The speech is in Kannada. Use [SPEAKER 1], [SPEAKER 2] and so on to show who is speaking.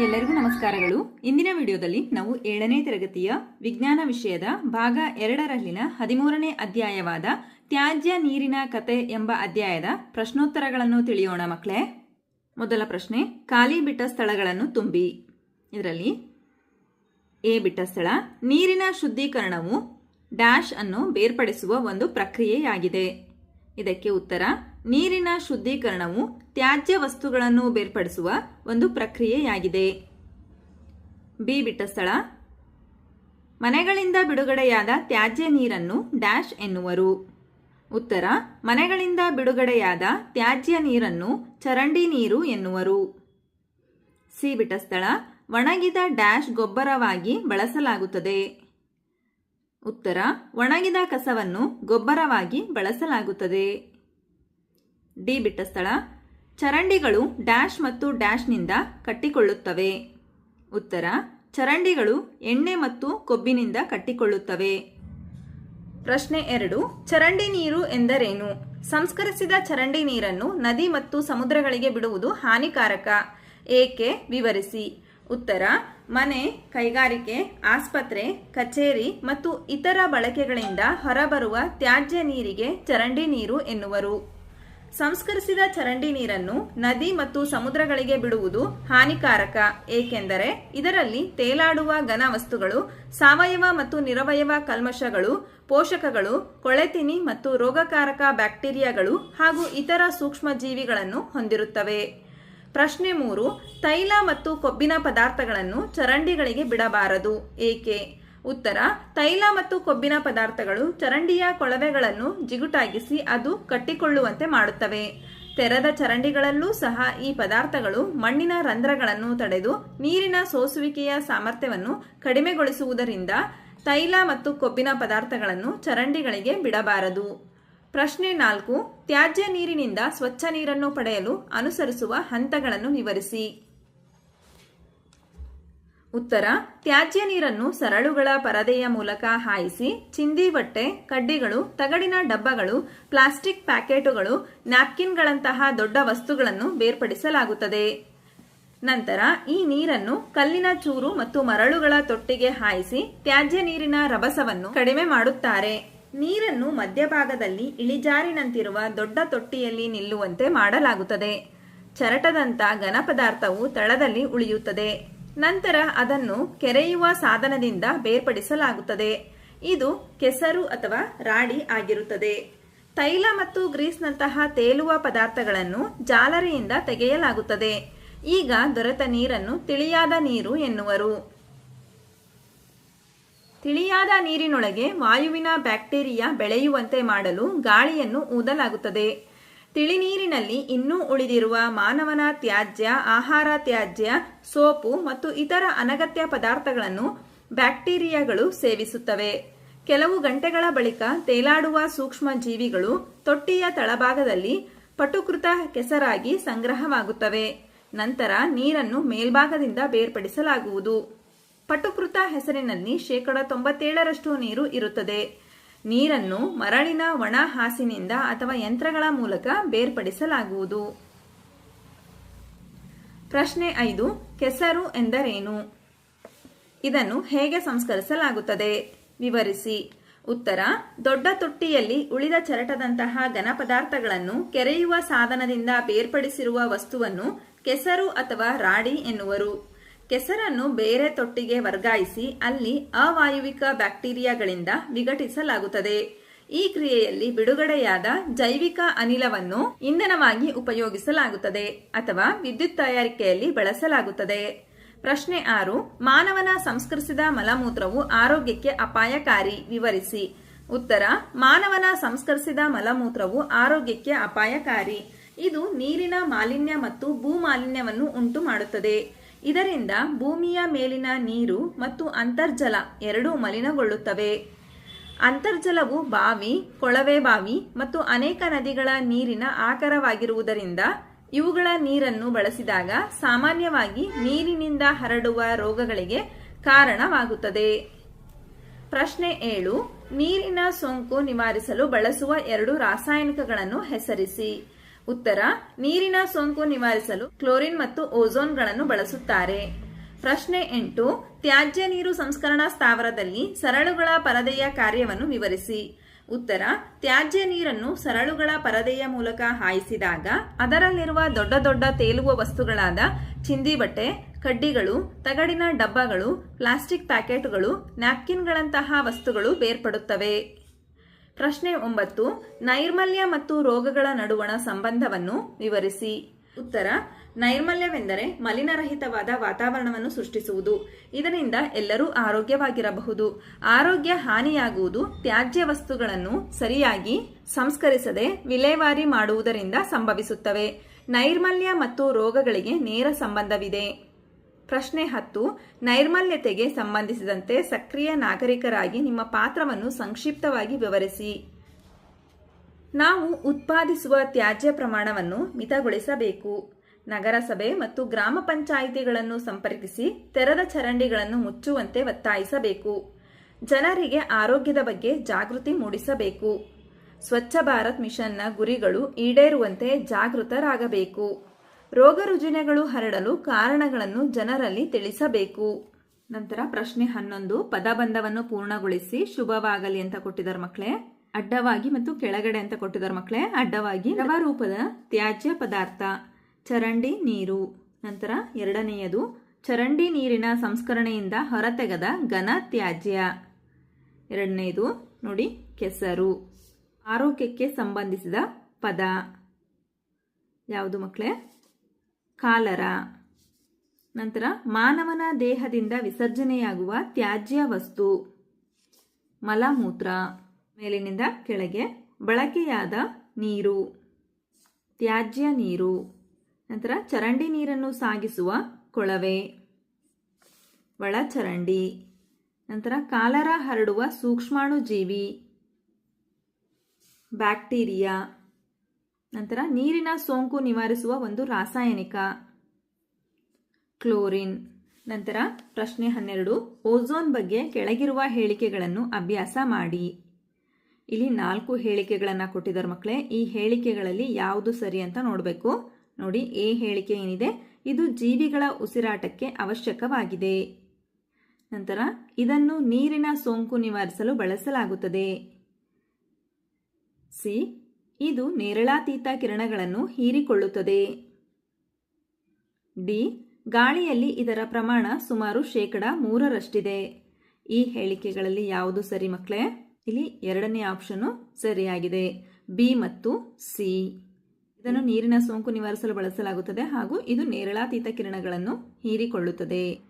[SPEAKER 1] ಎಲ್ಲರಿಗೂ ನಮಸ್ಕಾರಗಳು. ಇಂದಿನ ವಿಡಿಯೋದಲ್ಲಿ ನಾವು ಏಳನೇ ತರಗತಿಯ ವಿಜ್ಞಾನ ವಿಷಯದ ಭಾಗ ಎರಡರಲ್ಲಿನ ಹದಿಮೂರನೇ ಅಧ್ಯಾಯವಾದ ತ್ಯಾಜ್ಯ ನೀರಿನ ಕತೆ ಎಂಬ ಅಧ್ಯಾಯದ ಪ್ರಶ್ನೋತ್ತರಗಳನ್ನು ತಿಳಿಯೋಣ ಮಕ್ಕಳೇ ಮೊದಲ ಪ್ರಶ್ನೆ, ಖಾಲಿ ಬಿಟ್ಟ ಸ್ಥಳಗಳನ್ನು ತುಂಬಿ. ಇದರಲ್ಲಿ, ಎ ಬಿಟ್ಟ ಸ್ಥಳ, ನೀರಿನ ಶುದ್ಧೀಕರಣವು ಡ್ಯಾಶ್ ಅನ್ನು ಬೇರ್ಪಡಿಸುವ ಒಂದು ಪ್ರಕ್ರಿಯೆಯಾಗಿದೆ. ಇದಕ್ಕೆ ಉತ್ತರ ನೀರಿನ ಶುದ್ಧೀಕರಣವು ತ್ಯಾಜ್ಯ ವಸ್ತುಗಳನ್ನು ಬೇರ್ಪಡಿಸುವ ಒಂದು ಪ್ರಕ್ರಿಯೆಯಾಗಿದೆ. ಬಿ ಬಿಟ್ಟ ಸ್ಥಳ. ಮನೆಗಳಿಂದ ಬಿಡುಗಡೆಯಾದ ತ್ಯಾಜ್ಯ ನೀರನ್ನು ಡ್ಯಾಶ್ ಎನ್ನುವರು. ಉತ್ತರ, ಮನೆಗಳಿಂದ ಬಿಡುಗಡೆಯಾದ ತ್ಯಾಜ್ಯ ನೀರನ್ನು ಚರಂಡಿ ನೀರು ಎನ್ನುವರು. ಸಿ ಬಿಟ್ಟ ಸ್ಥಳ, ಒಣಗಿದ ಡ್ಯಾಶ್ ಗೊಬ್ಬರವಾಗಿ ಬಳಸಲಾಗುತ್ತದೆ. ಉತ್ತರ, ಒಣಗಿದ ಕಸವನ್ನು ಗೊಬ್ಬರವಾಗಿ ಬಳಸಲಾಗುತ್ತದೆ. ಡಿ ಬಿಟ್ಟ ಸ್ಥಳ. ಚರಂಡಿಗಳು ಡ್ಯಾಶ್ ಮತ್ತು ಡ್ಯಾಶ್ನಿಂದ ಕಟ್ಟಿಕೊಳ್ಳುತ್ತವೆ. ಉತ್ತರ. ಚರಂಡಿಗಳು ಎಣ್ಣೆ ಮತ್ತು ಕೊಬ್ಬಿನಿಂದ ಕಟ್ಟಿಕೊಳ್ಳುತ್ತವೆ. ಪ್ರಶ್ನೆ ಎರಡು. ಚರಂಡಿ ನೀರು ಎಂದರೇನು? ಸಂಸ್ಕರಿಸಿದ ಚರಂಡಿ ನೀರನ್ನು ನದಿ ಮತ್ತು ಸಮುದ್ರಗಳಿಗೆ ಬಿಡುವುದು ಹಾನಿಕಾರಕ. ಏಕೆ? ವಿವರಿಸಿ. ಉತ್ತರ. ಮನೆ, ಕೈಗಾರಿಕೆ, ಆಸ್ಪತ್ರೆ, ಕಚೇರಿ ಮತ್ತು ಇತರ ಬಳಕೆಗಳಿಂದ ಹೊರಬರುವ ತ್ಯಾಜ್ಯ ನೀರಿಗೆ ಚರಂಡಿ ನೀರು ಎನ್ನುವರು. ಸಂಸ್ಕರಿಸಿದ ಚರಂಡಿ ನೀರನ್ನು ನದಿ ಮತ್ತು ಸಮುದ್ರಗಳಿಗೆ ಬಿಡುವುದು ಹಾನಿಕಾರಕ, ಏಕೆಂದರೆ ಇದರಲ್ಲಿ ತೇಲಾಡುವ ಘನ ವಸ್ತುಗಳು, ಸಾವಯವ ಮತ್ತು ನಿರವಯವ ಕಲ್ಮಶಗಳು, ಪೋಷಕಗಳು, ಕೊಳೆತಿನಿ ಮತ್ತು ರೋಗಕಾರಕ ಬ್ಯಾಕ್ಟೀರಿಯಾಗಳು ಹಾಗೂ ಇತರ ಸೂಕ್ಷ್ಮಜೀವಿಗಳನ್ನು ಹೊಂದಿರುತ್ತವೆ. ಪ್ರಶ್ನೆ ಮೂರು, ತೈಲ ಮತ್ತು ಕೊಬ್ಬಿನ ಪದಾರ್ಥಗಳನ್ನು ಚರಂಡಿಗಳಿಗೆ ಬಿಡಬಾರದು. ಏಕೆ? ಉತ್ತರ, ತೈಲ ಮತ್ತು ಕೊಬ್ಬಿನ ಪದಾರ್ಥಗಳು ಚರಂಡಿಯ ಕೊಳವೆಗಳನ್ನು ಜಿಗುಟಾಗಿಸಿ ಅದು ಕಟ್ಟಿಕೊಳ್ಳುವಂತೆ ಮಾಡುತ್ತವೆ. ತೆರೆದ ಚರಂಡಿಗಳಲ್ಲೂ ಸಹ ಈ ಪದಾರ್ಥಗಳು ಮಣ್ಣಿನ ರಂಧ್ರಗಳನ್ನು ತಡೆದು ನೀರಿನ ಸೋಸುವಿಕೆಯ ಸಾಮರ್ಥ್ಯವನ್ನು ಕಡಿಮೆಗೊಳಿಸುವುದರಿಂದ ತೈಲ ಮತ್ತು ಕೊಬ್ಬಿನ ಪದಾರ್ಥಗಳನ್ನು ಚರಂಡಿಗಳಿಗೆ ಬಿಡಬಾರದು. ಪ್ರಶ್ನೆ ನಾಲ್ಕು, ತ್ಯಾಜ್ಯ ನೀರಿನಿಂದ ಸ್ವಚ್ಛ ನೀರನ್ನು ಪಡೆಯಲು ಅನುಸರಿಸುವ ಹಂತಗಳನ್ನು ವಿವರಿಸಿ. ಉತ್ತರ, ತ್ಯಾಜ್ಯ ನೀರನ್ನು ಸರಳುಗಳ ಪರದೆಯ ಮೂಲಕ ಹಾಯಿಸಿ, ಚಿಂದಿ ಬಟ್ಟೆ, ಕಡ್ಡಿಗಳು, ತಗಡಿನ ಡಬ್ಬಗಳು, ಪ್ಲಾಸ್ಟಿಕ್ ಪ್ಯಾಕೆಟುಗಳು, ನ್ಯಾಪ್ಕಿನ್ಗಳಂತಹ ದೊಡ್ಡ ವಸ್ತುಗಳನ್ನು ಬೇರ್ಪಡಿಸಲಾಗುತ್ತದೆ. ನಂತರ ಈ ನೀರನ್ನು ಕಲ್ಲಿನ ಚೂರು ಮತ್ತು ಮರಳುಗಳ ತೊಟ್ಟಿಗೆ ಹಾಯಿಸಿ ತ್ಯಾಜ್ಯ ನೀರಿನ ರಭಸವನ್ನು ಕಡಿಮೆ ಮಾಡುತ್ತಾರೆ. ನೀರನ್ನು ಮಧ್ಯಭಾಗದಲ್ಲಿ ಇಳಿಜಾರಿನಂತಿರುವ ದೊಡ್ಡ ತೊಟ್ಟಿಯಲ್ಲಿ ನಿಲ್ಲುವಂತೆ ಮಾಡಲಾಗುತ್ತದೆ. ಚರಟದಂತ ಘನ ಪದಾರ್ಥವು ತಳದಲ್ಲಿ ಉಳಿಯುತ್ತದೆ. ನಂತರ ಅದನ್ನು ಕೆರೆಯುವ ಸಾಧನದಿಂದ ಬೇರ್ಪಡಿಸಲಾಗುತ್ತದೆ. ಇದು ಕೆಸರು ಅಥವಾ ರಾಡಿ ಆಗಿರುತ್ತದೆ. ತೈಲ ಮತ್ತು ಗ್ರೀಸ್ನಂತಹ ತೇಲುವ ಪದಾರ್ಥಗಳನ್ನು ಜಾಲರಿಯಿಂದ ತೆಗೆಯಲಾಗುತ್ತದೆ. ಈಗ ದೊರೆತ ನೀರನ್ನು ತಿಳಿಯಾದ ನೀರು ಎನ್ನುವರು. ತಿಳಿಯಾದ ನೀರಿನೊಳಗೆ ವಾಯುವಿನ ಬ್ಯಾಕ್ಟೀರಿಯಾ ಬೆಳೆಯುವಂತೆ ಮಾಡಲು ಗಾಳಿಯನ್ನು ಊದಲಾಗುತ್ತದೆ. ತಿಳಿನೀರಿನಲ್ಲಿ ಇನ್ನೂ ಉಳಿದಿರುವ ಮಾನವನ ತ್ಯಾಜ್ಯ, ಆಹಾರ ತ್ಯಾಜ್ಯ, ಸೋಪು ಮತ್ತು ಇತರ ಅನಗತ್ಯ ಪದಾರ್ಥಗಳನ್ನು ಬ್ಯಾಕ್ಟೀರಿಯಾಗಳು ಸೇವಿಸುತ್ತವೆ. ಕೆಲವು ಗಂಟೆಗಳ ಬಳಿಕ ತೇಲಾಡುವ ಸೂಕ್ಷ್ಮ ಜೀವಿಗಳು ತೊಟ್ಟಿಯ ತಳಭಾಗದಲ್ಲಿ ಪಟುಕೃತ ಕೆಸರಾಗಿ ಸಂಗ್ರಹವಾಗುತ್ತವೆ. ನಂತರ ನೀರನ್ನು ಮೇಲ್ಭಾಗದಿಂದ ಬೇರ್ಪಡಿಸಲಾಗುವುದು. ಪಟುಕೃತ ಹೆಸರಿನಲ್ಲಿ ಶೇಕಡ ತೊಂಬತ್ತೇಳರಷ್ಟು ನೀರು ಇರುತ್ತದೆ. ನೀರನ್ನು ಮರಳಿನ ಒಣ ಹಾಸಿನಿಂದ ಅಥವಾ ಯಂತ್ರಗಳ ಮೂಲಕ ಬೇರ್ಪಡಿಸಲಾಗುವುದು. ಪ್ರಶ್ನೆ ಐದು, ಕೆಸರು ಎಂದರೇನು? ಇದನ್ನು ಹೇಗೆ ಸಂಸ್ಕರಿಸಲಾಗುತ್ತದೆ? ವಿವರಿಸಿ. ಉತ್ತರ, ದೊಡ್ಡ ತೊಟ್ಟಿಯಲ್ಲಿ ಉಳಿದ ಚರಟದಂತಹ ಘನ ಪದಾರ್ಥಗಳನ್ನು ಕೆರೆಯುವ ಸಾಧನದಿಂದ ಬೇರ್ಪಡಿಸಿರುವ ವಸ್ತುವನ್ನು ಕೆಸರು ಅಥವಾ ರಾಡಿ ಎನ್ನುವರು. ಕೆಸರನ್ನು ಬೇರೆ ತೊಟ್ಟಿಗೆ ವರ್ಗಾಯಿಸಿ ಅಲ್ಲಿ ಅವಾಯುವಿಕ ಬ್ಯಾಕ್ಟೀರಿಯಾಗಳಿಂದ ವಿಘಟಿಸಲಾಗುತ್ತದೆ. ಈ ಕ್ರಿಯೆಯಲ್ಲಿ ಬಿಡುಗಡೆಯಾದ ಜೈವಿಕ ಅನಿಲವನ್ನು ಇಂಧನವಾಗಿ ಉಪಯೋಗಿಸಲಾಗುತ್ತದೆ ಅಥವಾ ವಿದ್ಯುತ್ ತಯಾರಿಕೆಯಲ್ಲಿ ಬಳಸಲಾಗುತ್ತದೆ. ಪ್ರಶ್ನೆ ಆರು, ಮಾನವನ ಸಂಸ್ಕರಿಸಿದ ಮಲಮೂತ್ರವು ಆರೋಗ್ಯಕ್ಕೆ ಅಪಾಯಕಾರಿ? ವಿವರಿಸಿ. ಉತ್ತರ, ಮಾನವನ ಸಂಸ್ಕರಿಸಿದ ಮಲಮೂತ್ರವು ಆರೋಗ್ಯಕ್ಕೆ ಅಪಾಯಕಾರಿ. ಇದು ನೀರಿನ ಮಾಲಿನ್ಯ ಮತ್ತು ಭೂ ಮಾಲಿನ್ಯವನ್ನು ಉಂಟು ಮಾಡುತ್ತದೆ ಇದರಿಂದ ಭೂಮಿಯ ಮೇಲಿನ ನೀರು ಮತ್ತು ಅಂತರ್ಜಲ ಎರಡೂ ಮಲಿನಗೊಳ್ಳುತ್ತವೆ. ಅಂತರ್ಜಲವು ಬಾವಿ, ಕೊಳವೆ ಬಾವಿ ಮತ್ತು ಅನೇಕ ನದಿಗಳ ನೀರಿನ ಆಕರವಾಗಿರುವುದರಿಂದ ಇವುಗಳ ನೀರನ್ನು ಬಳಸಿದಾಗ ಸಾಮಾನ್ಯವಾಗಿ ನೀರಿನಿಂದ ಹರಡುವ ರೋಗಗಳಿಗೆ ಕಾರಣವಾಗುತ್ತದೆ. ಪ್ರಶ್ನೆ ಏಳು, ನೀರಿನ ಸೋಂಕು ನಿವಾರಿಸಲು ಬಳಸುವ ಎರಡು ರಾಸಾಯನಿಕಗಳನ್ನು ಹೆಸರಿಸಿ. ಉತ್ತರ, ನೀರಿನ ಸೋಂಕು ನಿವಾರಿಸಲು ಕ್ಲೋರಿನ್ ಮತ್ತು ಓಝೋನ್ಗಳನ್ನು ಬಳಸುತ್ತಾರೆ. ಪ್ರಶ್ನೆ ಎಂಟು, ತ್ಯಾಜ್ಯ ನೀರು ಸಂಸ್ಕರಣಾ ಸ್ಥಾವರದಲ್ಲಿ ಸರಳುಗಳ ಪರದೆಯ ಕಾರ್ಯವನ್ನು ವಿವರಿಸಿ. ಉತ್ತರ, ತ್ಯಾಜ್ಯ ನೀರನ್ನು ಸರಳುಗಳ ಪರದೆಯ ಮೂಲಕ ಹಾಯಿಸಿದಾಗ ಅದರಲ್ಲಿರುವ ದೊಡ್ಡ ದೊಡ್ಡ ತೇಲುವ ವಸ್ತುಗಳಾದ ಚಿಂದಿ ಬಟ್ಟೆ, ಕಡ್ಡಿಗಳು, ತಗಡಿನ ಡಬ್ಬಗಳು, ಪ್ಲಾಸ್ಟಿಕ್ ಪ್ಯಾಕೆಟ್ಗಳು, ನ್ಯಾಪ್ಕಿನ್ಗಳಂತಹ ವಸ್ತುಗಳು ಬೇರ್ಪಡುತ್ತವೆ. ಪ್ರಶ್ನೆ ಒಂಬತ್ತು, ನೈರ್ಮಲ್ಯ ಮತ್ತು ರೋಗಗಳ ನಡುವಣ ಸಂಬಂಧವನ್ನು ವಿವರಿಸಿ. ಉತ್ತರ, ನೈರ್ಮಲ್ಯವೆಂದರೆ ಮಲಿನರಹಿತವಾದ ವಾತಾವರಣವನ್ನು ಸೃಷ್ಟಿಸುವುದು. ಇದರಿಂದ ಎಲ್ಲರೂ ಆರೋಗ್ಯವಾಗಿರಬಹುದು. ಆರೋಗ್ಯ ಹಾನಿಯಾಗುವುದು ತ್ಯಾಜ್ಯ ವಸ್ತುಗಳನ್ನು ಸರಿಯಾಗಿ ಸಂಸ್ಕರಿಸದೆ ವಿಲೇವಾರಿ ಮಾಡುವುದರಿಂದ ಸಂಭವಿಸುತ್ತವೆ. ನೈರ್ಮಲ್ಯ ಮತ್ತು ರೋಗಗಳಿಗೆ ನೇರ ಸಂಬಂಧವಿದೆ. ಪ್ರಶ್ನೆ ಹತ್ತು, ನೈರ್ಮಲ್ಯತೆಗೆ ಸಂಬಂಧಿಸಿದಂತೆ ಸಕ್ರಿಯ ನಾಗರಿಕರಾಗಿ ನಿಮ್ಮ ಪಾತ್ರವನ್ನು ಸಂಕ್ಷಿಪ್ತವಾಗಿ ವಿವರಿಸಿ. ನಾವು ಉತ್ಪಾದಿಸುವ ತ್ಯಾಜ್ಯ ಪ್ರಮಾಣವನ್ನು ಮಿತಗೊಳಿಸಬೇಕು. ನಗರಸಭೆ ಮತ್ತು ಗ್ರಾಮ ಪಂಚಾಯಿತಿಗಳನ್ನು ಸಂಪರ್ಕಿಸಿ ತೆರೆದ ಚರಂಡಿಗಳನ್ನು ಮುಚ್ಚುವಂತೆ ಒತ್ತಾಯಿಸಬೇಕು. ಜನರಿಗೆ ಆರೋಗ್ಯದ ಬಗ್ಗೆ ಜಾಗೃತಿ ಮೂಡಿಸಬೇಕು. ಸ್ವಚ್ಛ ಭಾರತ್ ಮಿಷನ್ನ ಗುರಿಗಳು ಈಡೇರುವಂತೆ ಜಾಗೃತರಾಗಬೇಕು. ರೋಗ ರುಜಿನಗಳು ಹರಡಲು ಕಾರಣಗಳನ್ನು ಜನರಲ್ಲಿ ತಿಳಿಸಬೇಕು. ನಂತರ ಪ್ರಶ್ನೆ ಹನ್ನೊಂದು. ಪದಬಂಧವನ್ನು ಪೂರ್ಣಗೊಳಿಸಿ ಶುಭವಾಗಲಿ ಅಂತ ಕೊಟ್ಟಿದ್ದಾರೆ ಮಕ್ಕಳೇ. ಅಡ್ಡವಾಗಿ ಮತ್ತು ಕೆಳಗಡೆ ಅಂತ ಕೊಟ್ಟಿದ್ದಾರೆ ಮಕ್ಕಳೇ. ಅಡ್ಡವಾಗಿ ದ್ರವ ರೂಪದ ತ್ಯಾಜ್ಯ ಪದಾರ್ಥ, ಚರಂಡಿ ನೀರು. ನಂತರ ಎರಡನೆಯದು, ಚರಂಡಿ ನೀರಿನ ಸಂಸ್ಕರಣೆಯಿಂದ ಹೊರತೆಗೆದ ಘನ ತ್ಯಾಜ್ಯ. ಎರಡನೆಯದು, ನೋಡಿ, ಕೆಸರು, ಆರೋಗ್ಯಕ್ಕೆ ಸಂಬಂಧಿಸಿದ ಪದ. ಯಾವುದು ಮಕ್ಕಳೇ? ಕಾಲರ. ನಂತರ ಮಾನವನ ದೇಹದಿಂದ ವಿಸರ್ಜನೆಯಾಗುವ ತ್ಯಾಜ್ಯ ವಸ್ತು. ಮಲಮೂತ್ರ. ಮೇಲಿನಿಂದ ಕೆಳಗೆ ಬಳಕೆಯಾದ ನೀರು. ತ್ಯಾಜ್ಯ ನೀರು. ನಂತರ ಚರಂಡಿ ನೀರನ್ನು ಸಾಗಿಸುವ ಕೊಳವೆ. ಒಳಚರಂಡಿ. ನಂತರ ಕಾಲರ ಹರಡುವ ಸೂಕ್ಷ್ಮಾಣುಜೀವಿ. ಬ್ಯಾಕ್ಟೀರಿಯಾ. ನಂತರ ನೀರಿನ ಸೋಂಕು ನಿವಾರಿಸುವ ಒಂದು ರಾಸಾಯನಿಕ ಕ್ಲೋರಿನ್. ನಂತರ ಪ್ರಶ್ನೆ ಹನ್ನೆರಡು, ಓಝೋನ್ ಬಗ್ಗೆ ಕೆಳಗಿರುವ ಹೇಳಿಕೆಗಳನ್ನು ಅಭ್ಯಾಸ ಮಾಡಿ. ಇಲ್ಲಿ ನಾಲ್ಕು ಹೇಳಿಕೆಗಳನ್ನು ಕೊಟ್ಟಿದ್ದಾರೆ ಮಕ್ಕಳೇ. ಈ ಹೇಳಿಕೆಗಳಲ್ಲಿ ಯಾವುದು ಸರಿ ಅಂತ ನೋಡಬೇಕು. ನೋಡಿ, ಎ ಹೇಳಿಕೆ ಏನಿದೆ? ಇದು ಜೀವಿಗಳ ಉಸಿರಾಟಕ್ಕೆ ಅವಶ್ಯಕವಾಗಿದೆ. ನಂತರ, ಇದನ್ನು ನೀರಿನ ಸೋಂಕು ನಿವಾರಿಸಲು ಬಳಸಲಾಗುತ್ತದೆ. ಸಿ ಇದು ನೇರಳಾತೀತ ಕಿರಣಗಳನ್ನು ಹೀರಿಕೊಳ್ಳುತ್ತದೆ. ಡಿ. ಗಾಳಿಯಲ್ಲಿ ಇದರ ಪ್ರಮಾಣ ಸುಮಾರು ಶೇಕಡ ಮೂರರಷ್ಟಿದೆ. ಈ ಹೇಳಿಕೆಗಳಲ್ಲಿ ಯಾವುದು ಸರಿ ಮಕ್ಕಳೇ? ಇಲ್ಲಿ ಎರಡನೇ ಆಪ್ಷನ್ನು ಸರಿಯಾಗಿದೆ. ಬಿ ಮತ್ತು ಸಿ. ಇದನ್ನು ನೀರಿನ ಸೋಂಕು ನಿವಾರಿಸಲು ಬಳಸಲಾಗುತ್ತದೆ ಹಾಗೂ ಇದು ನೇರಳಾತೀತ ಕಿರಣಗಳನ್ನು ಹೀರಿಕೊಳ್ಳುತ್ತದೆ.